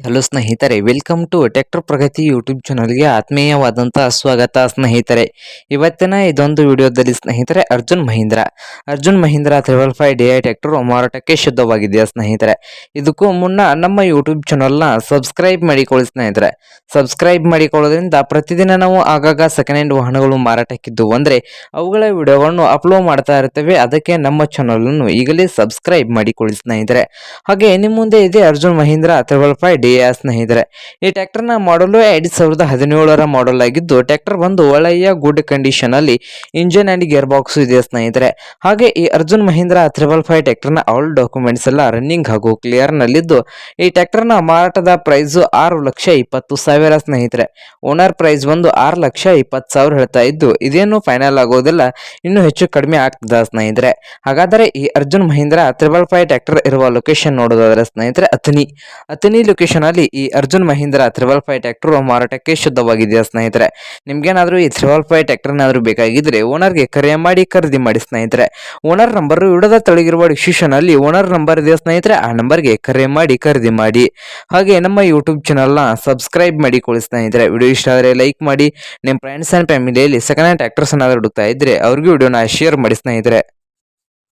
Hello ಸ್ನೇಹಿತರೆ, welcome to tractor Pragati YouTube ಚಾನಲ್ಗೆ ಆತ್ಮೀಯವಾದಂತಹ ಸ್ವಾಗತ ಸ್ನೇಹಿತರೆ. ಇವತ್ತಿನ ಇದೊಂದು ವಿಡಿಯೋದಲ್ಲಿ ಸ್ನೇಹಿತರೆ, Arjun Mahindra. Arjun Mahindra triple five D I tractor ಮಾರಾಟಕ್ಕೆ ಶುದ್ಧವಾಗಿದೆಯಾ ಸ್ನೇಹಿತರೆ? ಇದಕ್ಕೂ ಮುನ್ನ ನಮ್ಮ ಯೂಟ್ಯೂಬ್ ಚಾನಲ್ನ ಸಬ್ಸ್ಕ್ರೈಬ್ ಮಾಡಿಕೊಳ್ಳಿ ಸ್ನೇಹಿತರೆ. ಸಬ್ಸ್ಕ್ರೈಬ್ ಮಾಡಿಕೊಳ್ಳೋದ್ರಿಂದ ಪ್ರತಿದಿನ ನಾವು ಆಗಾಗ ಸೆಕೆಂಡ್ ಹ್ಯಾಂಡ್ ವಾಹನಗಳು ಮಾರಾಟಕ್ಕಿದ್ದು. ಅಂದರೆ ಅವುಗಳ ವಿಡಿಯೋಗಳನ್ನು ಅಪ್ಲೋಡ್ ಮಾಡ್ತಾ ಇರ್ತೇವೆ. ಅದಕ್ಕೆ ನಮ್ಮ ಚಾನಲನ್ನು ಈಗಲೇ ಸಬ್ಸ್ಕ್ರೈಬ್ ಮಾಡಿಕೊಳ್ಳಿ ಸ್ನೇಹಿತರೆ. ಹಾಗೆ ನಿಮ್ಮ ಮುಂದೆ ಇದೆ Arjun Mahindra triple five D S ಸ್ನೇಹಿತರೆ, ಈ ಟ್ರ್ಯಾಕ್ಟರ್ನ ಮಾಡಲು ಎರಡ್ ಸಾವಿರದ ಹದಿನೇಳರ ಮಾಡಲ್ ಆಗಿದ್ದು ಟ್ರ್ಯಾಕ್ಟರ್ ಒಂದು ಒಳ್ಳೆಯ ಗುಡ್ ಕಂಡೀಷನ್ ಅಲ್ಲಿ ಇಂಜಿನ್ ಅಂಡ್ ಗೇರ್ ಬಾಕ್ಸ್ ಇದೆ ಸ್ನೇಹಿತರೆ. ಹಾಗೆ ಈ ಅರ್ಜುನ್ ಮಹೀಂದ್ರ ತ್ರಿಬಲ್ ಫೈವ್ನ ಆಲ್ ಡಾಕ್ಯುಮೆಂಟ್ಸ್ ಎಲ್ಲ ರನ್ನಿಂಗ್ ಹಾಗೂ ಕ್ಲಿಯರ್ ನಲ್ಲಿದ್ದು, ಈ ಟ್ರ್ಯಾಕ್ಟರ್ನ ಮಾರಾಟದ ಪ್ರೈಸ್ ಆರು ಲಕ್ಷ ಇಪ್ಪತ್ತು ಸಾವಿರ ಸ್ನೇಹಿತರೆ. ಓನರ್ ಪ್ರೈಸ್ ಒಂದು ಆರು ಲಕ್ಷ ಇಪ್ಪತ್ತು ಸಾವಿರ ಹೇಳ್ತಾ ಇದ್ದು, ಇದೇನು ಫೈನಲ್ ಆಗೋದಿಲ್ಲ, ಇನ್ನು ಹೆಚ್ಚು ಕಡಿಮೆ ಆಗ್ತದ ಸ್ನೇಹಿತರೆ. ಹಾಗಾದರೆ ಈ Arjun Mahindra triple five tractor ಇರುವ ಲೊಕೇಶನ್ ನೋಡೋದಾದ್ರೆ ಸ್ನೇಹಿತರೆ ಅತನಿ ಅತನಿ ಲೊಕೇಶನ್ ಅಲ್ಲಿ ಈ Arjun Mahindra triple five tractor ಮಾರಾಟಕ್ಕೆ ಶುದ್ಧವಾಗಿದೆಯಾ ಸ್ನೇಹಿತರೆ? ನಿಮ್ಗೇನಾದರೂ ಈ ತ್ರಿಬಲ್ ಫೈವ್ ಟ್ಯಾಕ್ಟರ್ನಾದರೂ ಬೇಕಾಗಿದ್ರೆ ಓನರ್ಗೆ ಕರೆ ಮಾಡಿ ಖರೀದಿ ಮಾಡಿ ಸ್ನೇಹಿತರೆ. ಓನರ್ ನಂಬರ್ ವಿಡದ ತೊಳಗಿರುವ ಡಿಸ್ಕ್ರಿಪ್ಷನಲ್ಲಿ ಓನರ್ ನಂಬರ್ ಇದೆ ಸ್ನೇಹಿತರೆ? ಆ ನಂಬರ್ಗೆ ಕರೆ ಮಾಡಿ ಖರೀದಿ ಮಾಡಿ. ಹಾಗೆ ನಮ್ಮ ಯೂಟ್ಯೂಬ್ ಚಾನಲ್ನ ಸಬ್ಸ್ಕ್ರೈಬ್ ಮಾಡಿಕೊಳ್ಳಿ ಸ್ನೇಹಿತರೆ. ವಿಡಿಯೋ ಇಷ್ಟ ಆದರೆ ಲೈಕ್ ಮಾಡಿ. ನಿಮ್ಮ ಫ್ರೆಂಡ್ಸ್ ಆ್ಯಂಡ್ ಫ್ಯಾಮಿಲಿಯಲ್ಲಿ ಸೆಕೆಂಡ್ ಹ್ಯಾಂಡ್ ಟ್ಯಾಕ್ಟರ್ಸ್ ಏನಾದರೂ ಹುಡುಕ್ತಾ ಇದ್ದರೆ ಅವ್ರಿಗೂ ವಿಡಿಯೋನ ಶೇರ್ ಮಾಡಿ ಸ್ನೇಹಿತರೆ.